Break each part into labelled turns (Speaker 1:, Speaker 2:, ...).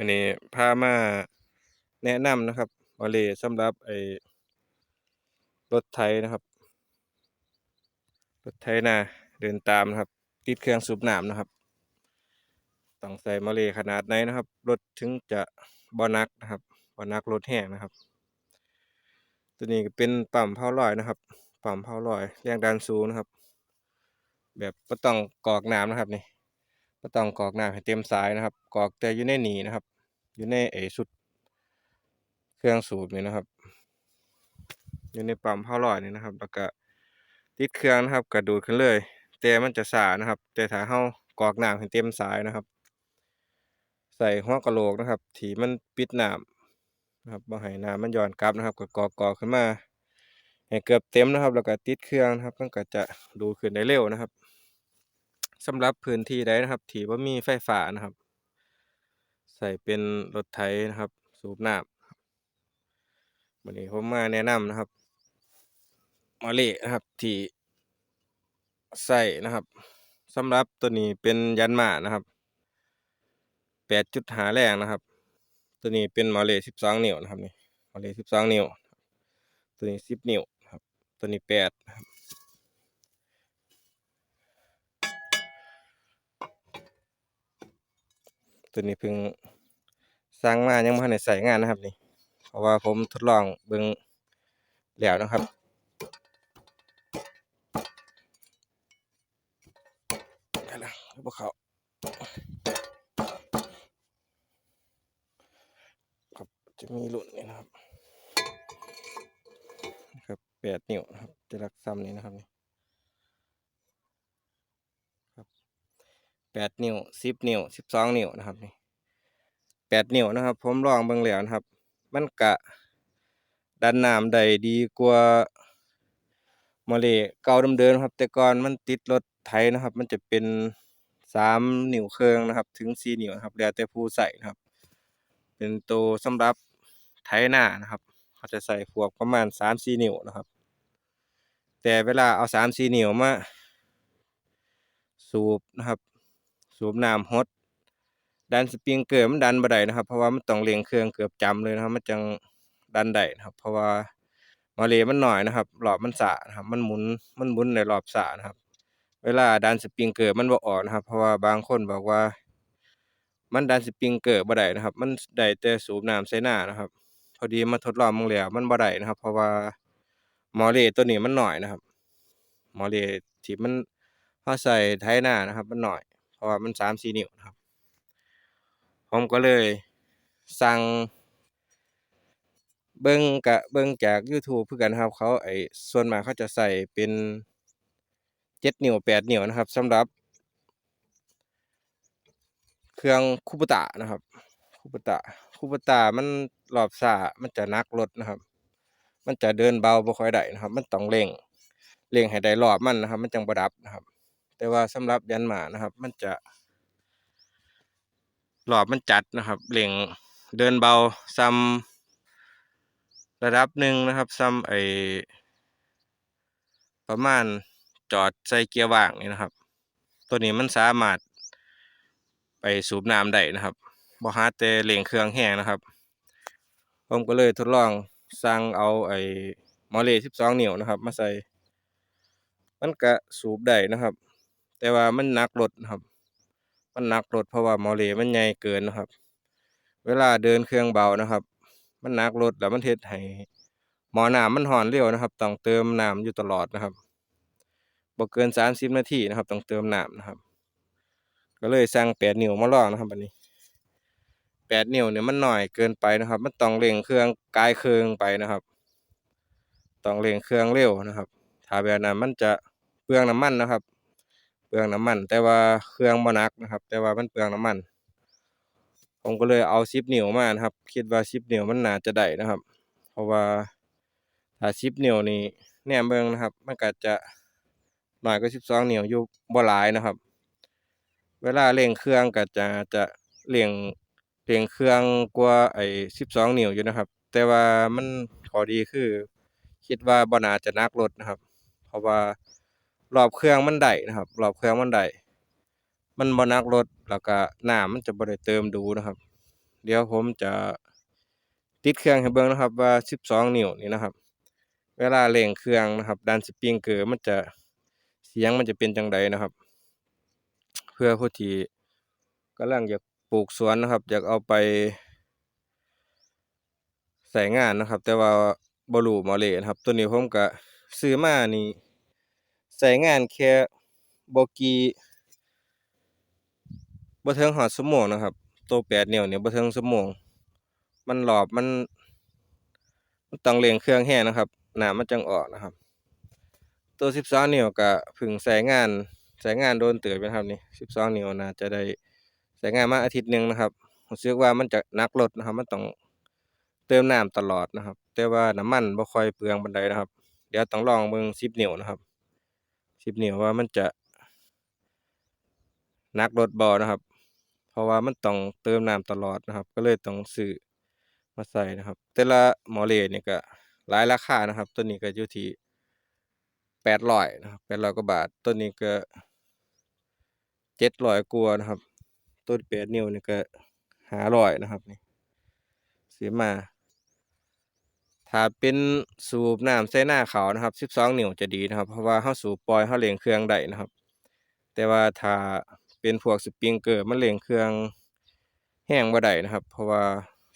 Speaker 1: วันนี้พามาแนะนำนะครับวอลเลย์สำหรับไอ้รถไถนะครับ รถไถนาเดินตามนะครับ ติดเครื่องสูบน้ำนะครับ ต้องใส่มาเลยขนาดไหนนะครับ รถถึงจะบ่หนักนะครับบ่หนักรถแห้งนะครับ ตัวนี้ก็เป็นปั๊มเผาลอยนะครับปั๊มเผาลอยแรงดันสูงนะครับ แบบบ่ต้องกรอกน้ำนะครับนี่ บ่ต้องกรอกน้ำให้เต็มสายนะครับกรอกแต่อยู่ในหนีนะครับ อยู่ในไอชุด เครื่องสูบนี่นะครับ อยู่ในปั๊มเผาลอยนี่นะครับ แล้วก็ติดเครื่องนะครับก็ดูดขึ้นเลยแต่มันจะช้านะครับ แต่ถ้าเฮากรอกน้ำให้เต็มสายนะครับ ใส่หัวกะโหลกนะครับที่มันปิดน้ำนะครับบ่ให้น้ำมันย้อนกลับนะครับก็กรอกกอกขึ้นมาให้เกือบเต็มนะครับ แล้วก็ติดเครื่องนะครับมันก็จะดูดขึ้นได้เร็วนะครับ สำหรับพื้นที่ใดนะครับที่บ่มีไฟฟ้านะครับ ใส่เป็นรถไถนะครับ สูบน้ำวันนี้ผมมาแนะนำนะครับมาเลนะครับที่ใส่นะครับสำหรับตัวนี้เป็นยันมานะครับแปดจุดหาแรงนะครับ ตัวนี้เป็นมาเลสิบสองนิ้วนะครับนี่มาเลสิบสองนิ้ว ตัวนี้สิบนิ้วครับ ตัวนี้แปดครับ ตัวนี้เพิ่งสร้างมายังไม่ทันได้ใส่งานนะครับนี่ เพราะว่าผมทดลองเบิ่งแล้วนะครับได้ละพวกเขาครับจะมีหลุนนี่นะครับ ครับแปดนิ้วนะครับจะรักซ้ำนี้นะครับนี่ครับ แปดนิ้วสิบนิ้วสิบสองนิ้วนะครับนี่แปดนิ้วนะครับ ผมลองเบิ่งแล้วนะครับ มันกะดันน้ำได้ดีกว่าโมเลเก่าเดิมๆครับ แต่ก่อนมันติดรถไถนะครับ มันจะเป็นสามนิ้วเครึ่งนะครับ ถึงสี่นิ้วครับแล้วแต่ผู้ใส่นะครับ เป็นตัวสำหรับไถนานะครับเขาจะใส่พวกประมาณสามสี่นิ้วนะครับ แต่เวลาเอาสามสี่นิ้วมาสูบนะครับ สูบน้ำฮดดันสปริงเกอร์มันดันบ่ได้นะครับ เพราะว่ามันต้องเร่งเครื่องเกือบจำเลยนะครับ มันจังดันได้นะครับ เพราะว่ามาเลมันหน่อยนะครับรอบมันสะนะครับ มันหมุนมันหมุนในรอบสะนะครับ เวลาดันสปริงเกอร์มันบ่ออกนะครับ เพราะว่าบางคนบอกว่า มันดันสปริงเกอร์บ่ได้นะครับ มันได้แต่สูบน้ำใส่หน้านะครับ พอดีมาทดลองมึงแล้วมันบ่ได้นะครับ เพราะว่ามอเลตัวนี้มันหน่อยนะครับมอเลที่มันพอใส่ไถนานะครับ มันหน่อย เพราะว่ามันสามสี่นิ้วนะครับ ผมก็เลยสั่ง เบิ่งกะเบิ่งจาก YouTube คือกันครับ เขาไอ้ส่วนมากเขาจะใส่เป็นเจ็ดนิ้วแปดนิ้วนะครับสำหรับ เครื่องคูปตะนะครับคูปตะคูปตะมันรอบช้ามันจะนักรถนะครับ มันจะเดินเบาบ่ค่อยได้นะครับ มันต้องเร่งเร่งให้ได้รอบมันนะครับ มันจังบ่ดับนะครับ แต่ว่าสำหรับยันหมานะครับ มันจะรอบมันจัดนะครับเร่งเดินเบาซ้ำระดับหนึ่งนะครับซ้ำไอประมาณจอดใส่เกียร์ว่างนี่นะครับ ตัวนี้มันสามารถไปสูบน้ำได้นะครับบ่หาแต่เร่งเครื่องแห้งนะครับผมก็เลยทดลองสั่งเอาไอ้มอเลสิบสองนิ้วนะครับ มาใส่ มันก็สูบได้นะครับ แต่ว่ามันหนักรถนะครับ มันหนักรถเพราะว่ามอเลมันใหญ่เกินนะครับ เวลาเดินเครื่องเบานะครับ มันหนักรถแล้วมันเฮ็ดให้หมอน้ำมันร้อนเร็วนะครับ ต้องเติมน้ำอยู่ตลอดนะครับบ่เกินสามสิบนาทีนะครับ ต้องเติมน้ำนะครับ ก็เลยสั่งแปดนิ้วมาลองนะครับบัดนี้แปดนิ้วเนี่ยมันหน่อยเกินไปนะครับ มันต้องเร่งเครื่องกายเครื่องไปนะครับ ต้องเร่งเครื่องเร็วนะครับถ้าแบบนั้นมันจะเปลืองน้ำมันนะครับ เปลืองน้ำมัน แต่ว่าเครื่องบ่หนักนะครับ แต่ว่ามันเปลืองน้ำมัน ผมก็เลยเอาสิบนิ้วมานะครับ คิดว่าสิบนิ้วมันน่าจะได้นะครับ เพราะว่าถ้าสิบนิ้วนี่แนมเบิ่งนะครับ มันก็จะหน้อยกว่าสิบสองเหนิ้วอยู่บ่หลายนะครับ เวลาเร่งเครื่องก็จะจะเร่งเร่งเครื่องกว่าไอ้สิบสองเหนิ้วอยู่นะครับ แต่ว่ามันข้อดีคือ คิดว่าบ่น่าจะนักรถนะครับ เพราะว่า รอบเครื่องมันได้นะครับรอบเครื่องมันได้มันบ่นักรถแล้วก็น้ำมันจะบ่ได้เติมดูนะครับ เดี๋ยวผมจะติดเครื่องให้เบิ่งนะครับว่า 12 นิ้วนี่นะครับ เวลาเร่งเครื่องนะครับดันสปริงเกอร์มันจะเสียงมันจะเป็นจังใดนะครับ เพื่อผู้ที่กำลังอยากปลูกสวนนะครับ อยากเอาไปใส่งานนะครับ แต่ว่าบรูมอเลนะครับ ตัวนี้ผมก็ซื้อมานี่ ใช้งานแค่บ่กี่บ่ถึงฮอดชั่วโมงนะครับ ตัว8นิ้วเนี่ยบ่ถึงชั่วโมงมันรอบมันมันต้องเร่งเครื่องแรงนะครับน้ำมันจังออกนะครับ ตัว12นิ้วก็เพิ่งใช้งานใช้งานโดนเติบอยู่นครับนี่12นิ้วน่าจะได้ใช้งานมาอาทิตย์หนึ่งนะครับรู้สึกว่ามันจะนักรถนะครับ มันต้องเติมน้ำตลอดนะครับ แต่ว่าน้ำมันบ่ค่อยเปลืองปานใดนะครับ เดี๋ยวต้องลองเบิ่ง10นิ้วนะครับ 10นิ้วว่ามันจะนักรถบ่นะครับ เพราะว่ามันต้องเติมน้ำตลอดนะครับ ก็เลยต้องซื้อมาใส่นะครับ แต่ละหมอเลนี่ก็หลายราคานะครับ ตัวนี้ก็อยู่ที่800นะครับ800กว่าบาท ตัวนี้ก็700กว่านะครับ ตัว8นิ้วนี่ก็500นะครับนี่ซื้อมา ถ้าเป็นสูบน้ำใส่หน้าขาวนะครับ 12 นิ้วจะดีนะครับ เพราะว่าเราสูบปล่อยเราเร่งเครื่องได้นะครับ แต่ว่าถ้าเป็นพวกสปริงเกอร์มันเร่งเครื่องแรงบ่ได้นะครับ เพราะว่า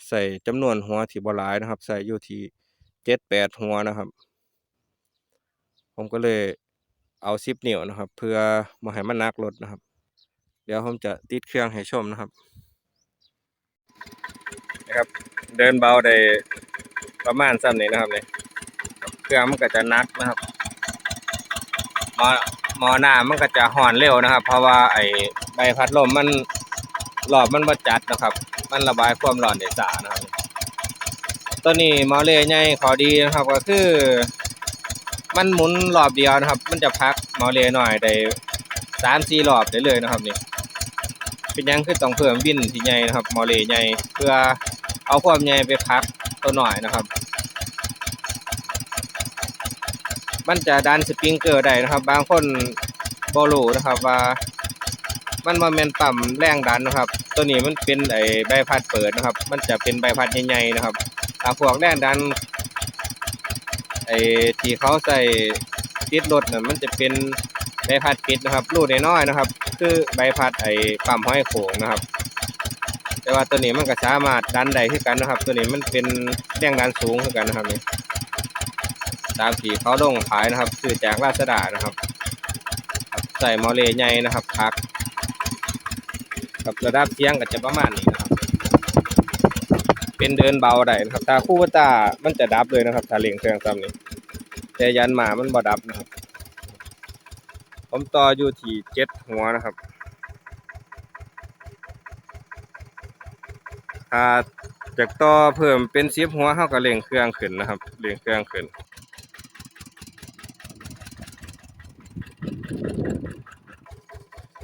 Speaker 1: ใช้จำนวนหัวที่บ่หลายนะครับใช้อยู่ที่7-8 หัวนะครับ ผมก็เลยเอา10นิ้วนะครับ เพื่อบ่ให้มันนักรถนะครับ เดี๋ยวผมจะติดเครื่องให้ชมนะครับนะครับ เดินเบาได้ ประมาณส่ำนี้นะครับนี่เครื่องมันก็จะนักนะครับมอมอหน้ำมันก็จะร้อนเร็วนะครับ เพราะว่าไอ้ใบพัดลมมันรอบมันบ่จัดนะครับ มันระบายความร้อนได้ช้านะครับ ตัวนี้มอเลใหญ่ข้อดีนะครับก็คือ มันหมุนรอบเดียวนะครับ มันจะพักมอเลน้อยได้3-4รอบได้เลยนะครับนี่เป็นยังคือต้องเพิ่มวินที่ใหญ่นะครับ มอเลใหญ่เพื่อเอาความใหญ่ไปพัก ตัวหน้อยนะครับ มันจะดันสปริงเกอร์ได้นะครับ บางคนบ่รู้นะครับว่า มันบ่แม่นปั๊มแรงดันนะครับ ตัวนี้มันเป็นไอ้ใบพัดเปิดนะครับ มันจะเป็นใบพัดใหญ่ๆนะครับถ้าพวกแรงดันไอ้ที่เขาใส่ติดรถน่ะมันจะเป็นใบพัดปิดนะครับ รูดน้อยๆนะครับ คือใบพัดไอ้ปั๊มห้อยโขงนะครับ ว่าตัวนี้มันก็สามารถดันได้คือกันนะครับ ตัวนี้มันเป็นแรงดันสูงคือกันนะครับนี่ตามที่เขาลงขายนะครับซื้อจากราชดานะครับใส่มอเลใหญ่นะครับพักกับระดับเสียงก็จะประมาณนี้นะครับ เป็นเดินเบาได้นะครับถ้าคู่วัตามันจะดับเลยนะครับถ้าเร่งเครื่องซ้ำนี้แต่ยันมามันบ่ดับนะครับ ผมต่ออยู่ที่เจ็ดหัวนะครับ ถ้าจากต่อเพิ่มเป็นสิบหัวเฮาก็เร่งเครื่องขึ้นนะครับเร่งเครื่องขึ้น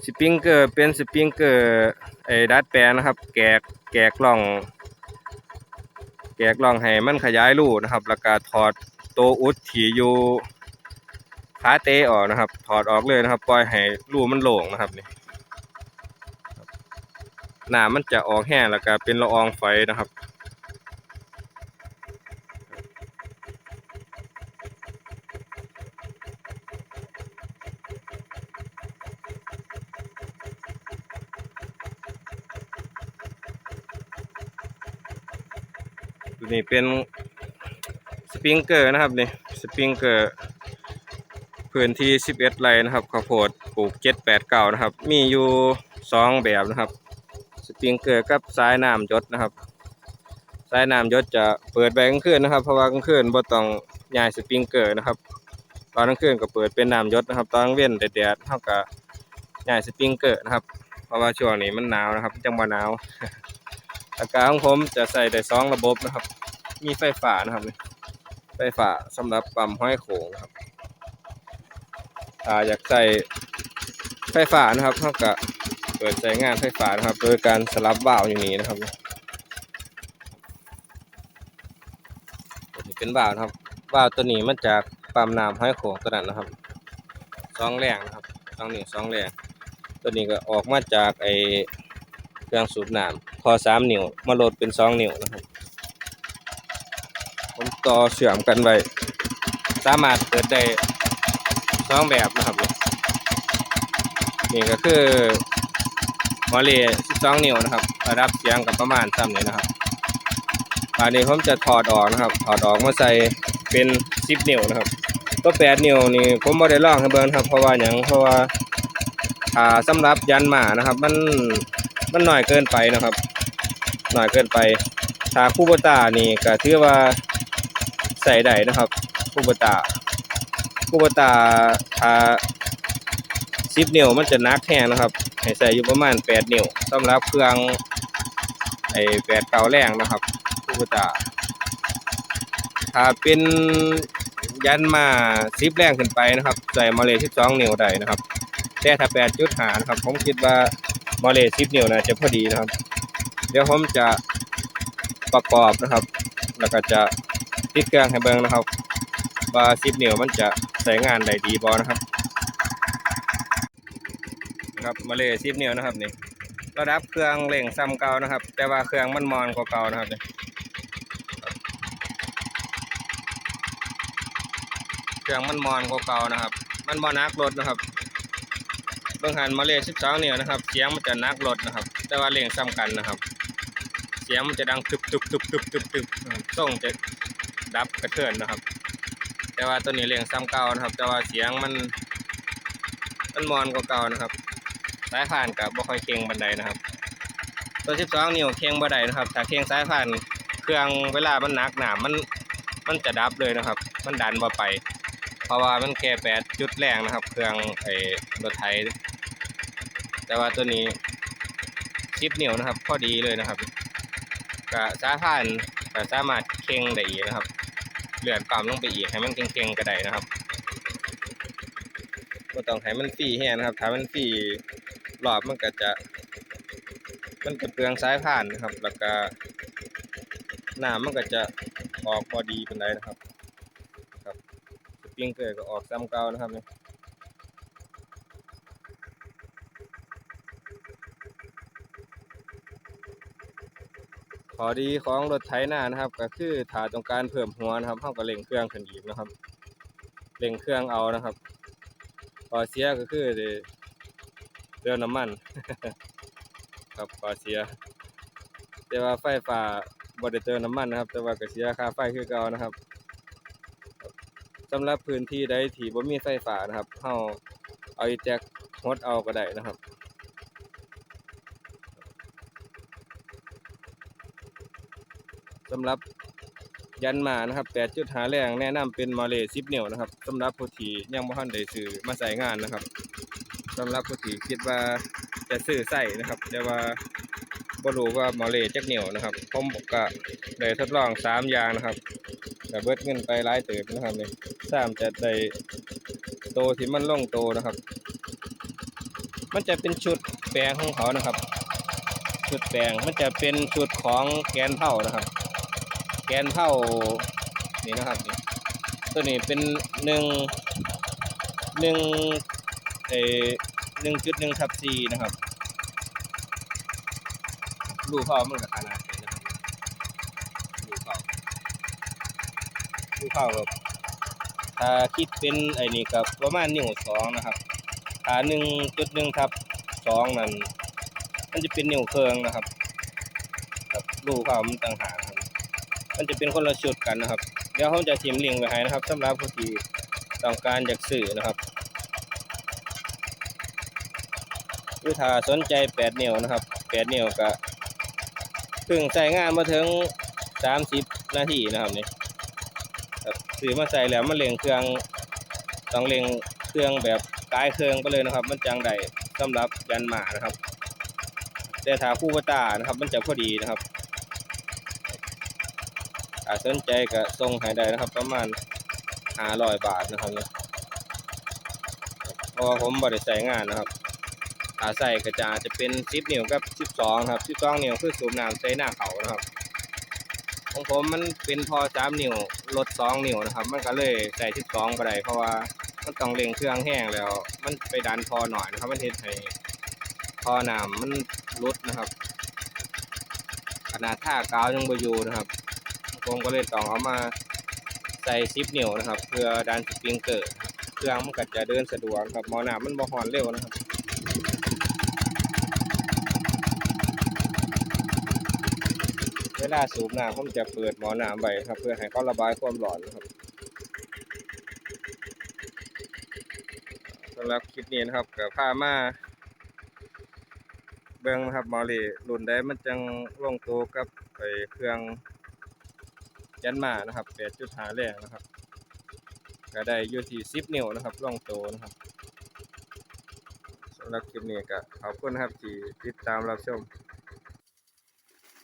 Speaker 1: สปริงเกอร์เป็นสปริงเกอร์ไอ้ดัดแปลนะครับ แกกแกกล่อง แกกล่องให้มันขยายรูนะครับ แล้วก็ถอดตัวอุดที่อยู่ขาเตะออกนะครับ ถอดออกเลยนะครับ ปล่อยให้รูมันโล่งนะครับนี่ น้ามันจะออกแห้งแล้วก็เป็นละอองไฟนะครับนี้เป็นสปริงเกอร์นะครับนี่สปริงเกอร์พื้นที่ 11 ไร่นะครับข้าวโพดปลูก 7 8 9 นะครับ มีอยู่ 2 แบบนะครับ ปริงเกอร์กับสายน้ำยศนะครับ สายน้ำยศจะเปิดไปกลางคืนนะครับ เพราะว่ากลางคืนบ่ต้องย้ายสปริงเกอร์นะครับ ตอนกลางคืนก็เปิดเป็นน้ำยศนะครับ ตอนกลางเว้นแดดเท่ากับย้ายสปริงเกอร์นะครับ เพราะว่าช่วงนี้มันหนาวนะครับ จังบ่หนาวอากาศของผมจะใส่ได้สองระบบนะครับ มีไฟฟ้านะครับ ไฟฟ้าสำหรับปั๊มห้อยโขงครับ ถ้าอยากใส่ไฟฟ้านะครับเท่ากับ เปิดใช้งานไฟฟ้านะครับ โดยการสลับวาวอย่างนี้นะครับนี้เป็นวาวนะครับวาวตัวนี้มาจากปั๊มน้ำห้อยโขงตัวนั้นนะครับสองแรงนะครับสองนี่สองแรงตัวนี้ก็ออกมาจากไอเครื่องสูบน้ำพอสามนิ้วมาโหลดเป็นสองนิ้วนะครับ ผมต่อเชื่อมกันไว้สามารถเปิดได้สองแบบนะครับนี่ก็คือ มอเล12 นิ้วนะครับระดับเสียงกับประมาณซ้ำนี้นะครับอันนี้ผมจะถอดออกนะครับ ถอดออกมาใส่เป็น 10 นิ้วนะครับ ตัว 8 นิ้วนี่ผมบ่ได้ลองให้เบิ่งครับ เพราะว่าหยังเพราะว่าอ่าสำหรับยันหมานะครับ มันมันหน้อยเกินไปนะครับ หน้อยเกินไปถ้าคูโบตานี่ก็ถือว่าใส่ได้นะครับคูโบตาคูโบตาอ่า10นิ้วมันจะนักแห้งนะครับ ให้ใส่อยู่ประมาณ8นิ้วสำหรับเครื่องไอ้8เก่าแรงนะครับคูโบตาถ้าเป็นยันมา10แรงขึ้นไปนะครับ ใส่มาเล12นิ้วได้นะครับแต่ถ้า8จุดหานะครับ ผมคิดว่ามาเล10นิ้วน่าจะพอดีนะครับ เดี๋ยวผมจะประกอบนะครับ แล้วก็จะติดเครื่องให้เบิ่งนะครับ ว่า10นิ้วมันจะใช้งานได้ดีบ่นะครับ ครับมาเลย10นิ้วนะครับนี่ระดับเครื่องเร่งซ้ำเก่านะครับ แต่ว่าเครื่องมันมอนกว่าเก่านะครับนี่เครื่องมันมอนกว่าเก่านะครับ มันบ่หนักรถนะครับเบิ่งหันมาเลย12นิ้วนะครับ เสียงมันจะหนักรถนะครับ แต่ว่าเร่งซ้ำกันนะครับ เสียงมันจะดังตึบตึบตึบตึบตึบตึบส่งจะดับกระเทือนนะครับ แต่ว่าตัวนี้เร่งซ้ำเก่านะครับ แต่ว่าเสียงมันมันมอนกว่าเก่านะครับ สายผ่านกับบ่ค่อยเค็งบันไดนะครับ ตัว 12 นิ้วเค็งบ่ไดนะครับถ้าเค็งสายผ่านเครื่องเวลามันหนักหนามันมันจะดับเลยนะครับ มันดันบ่ไป เพราะว่ามันแค่8จุดแรงนะครับ เครื่องไอ้รถไถแต่ว่าตัวนี้10นิ้วนะครับพอดีเลยนะครับก็สายผ่านก็สามารถเค็งได้อีกนะครับเลื่อนปั๊มลงไปอีกให้มันเค็งๆก็ได้นะครับก็ต้องให้มันฟรีแห้งนะครับถ้ามันฟรี รอบมันก็จะ มันจะเปลืองสายผ่านนะครับ แล้วก็น้ำมันก็จะออกพอดีเป็นไรนะครับ ครับสปริงเกอร์ก็ออกซ้ำเก่านะครับเนี่ยขอดีของรถไถนานะครับ ก็คือถ้าต้องการเพิ่มหัวนะครับเราก็เร่งเครื่องขึ้นอีกนะครับเร่งเครื่องเอานะครับข้อเสียก็คือ เติมน้ำมัน ครับข้อเสีย แต่ว่าไฟฟ้าบ่ได้เติมน้ำมันนะครับ แต่ว่าก็เสียค่าไฟคือเก่านะครับสำหรับพื้นที่ใดที่บ่มีไฟฟ้านะครับเฮาเอาอีแจ็คฮดเอาก็ได้นะครับสำหรับยันมานะครับ8.5แรงแนะนำเป็นมาเล10นิ้วนะครับสำหรับผู้ที่ยังบ่ทันได้ซื้อมาใช้งานนะครับ สำหรับผู้ที่คิดว่าจะซื้อใช้นะครับ แต่ว่าบ่รู้ว่ามาเลจักเหนิ้วนะครับผมก็ได้ทดลองสามอย่างนะครับก็เบิดเงินไปหลายเติบนะครับนี่สามจะได้โตที่มันล่องโตนะครับ มันจะเป็นชุดแปลงของเขานะครับ ชุดแปลงมันจะเป็นชุดของแกนเท่านะครับ แกนเท่านี่นะครับนี่ตัวนี้เป็นหนึ่งหนึ่งเอ หนึ่งจุดหนึ่งทับสี่นะครับลูกเขามันกับขนาดนี้นะครับลูกเขาลูกเขาแบบถ้าคิดเป็นไอ้นี่กับประมาณนิ้วสองนะครับถ้าหนึ่งจุดหนึ่งทับสองนั่นมันจะเป็นนิ้วเครื่องนะครับกับลูกเขามันต่างหากครับมันจะเป็นคนละชุดกันนะครับ เดี๋ยวผมจะทิมลิงก์ไว้ให้นะครับสำหรับผู้ที่ต้องการอยากซื้อนะครับห รือถ้าสนใจ8นิ้วนะครับ8นิ้วก็เพิ่งใส่งานมาถึง30นาทีนะครับนี่ครับซื้อมาใส่แล้วมันเร่งเครื่องต้องเร่งเครื่องแบบกายเครื่องไปเลยนะครับ มันจังได้สำหรับยันหมานะครับ แต่ถ้าคู่วตานะครับ มันจะพอดีนะครับถ้าสนใจก็ส่งให้ได้นะครับ ประมาณ500บาทนะครับเนี่ยพราะผมบ่ได้ใช้งานนะครับ ถ้าใส่ก็จะอาจะเป็น10นิ้วกับ12ครับ12นิ้วคือสูบน้ำใส่หน้าเขานะครับ ของผมมันเป็นพอ3นิ้วลด2นิ้วนะครับ มันก็เลยใส่12บ่ได้เพราะว่ามันต้องเร่งเครื่องแห้งแล้ว มันไปดันพอหน่อยนะครับ มันเฮ็ดให้พอน้ำมันลดนะครับขนาดท่ากาวยังบ่อยู่นะครับ ผมก็เลยต้องเอามาใส่ซิปเหนิ้วนะครับ เพื่อดันสปริงเกอร์เครื่องมันก็จะเดินสะดวกครับมอน้ำมันบ่ฮ้อนเร็วนะครับ เวลาสูบน้ำผมจะเปิดหมอน้ำไว้ครับ เพื่อให้เขาระบายความร้อนนะครับสำหรับคลิปนี้นะครับก็พามาเบิ่งนะครับมอเลรุ่นใดมันจังลงตัวกับไอเครื่องยันมานะครับ8.5แรงนะครับ ก็ได้อยู่ที่10นิ้วนะครับลงตัวนะครับสำหรับคลิปนี้ก็ขอบคุณนะครับที่ติดตามรับชม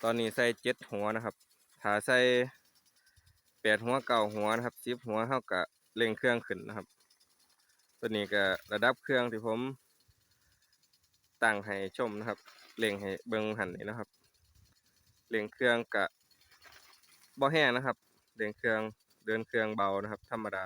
Speaker 1: ตอนนี้ใส่เจ็ดหัวนะครับถ้าใส่แปดหัวเก้าหัวนะครับสิบหัวเท่ากับเร่งเครื่องขึ้นนะครับ ตัวนี้ก็ระดับเครื่องที่ผมตั้งให้ชมนะครับเร่งให้เบิ้งหันนี่นะครับเร่งเครื่องกะบ่แห้งนะครับเร่งเครื่องเดินเครื่องเบานะครับ ธรรมดา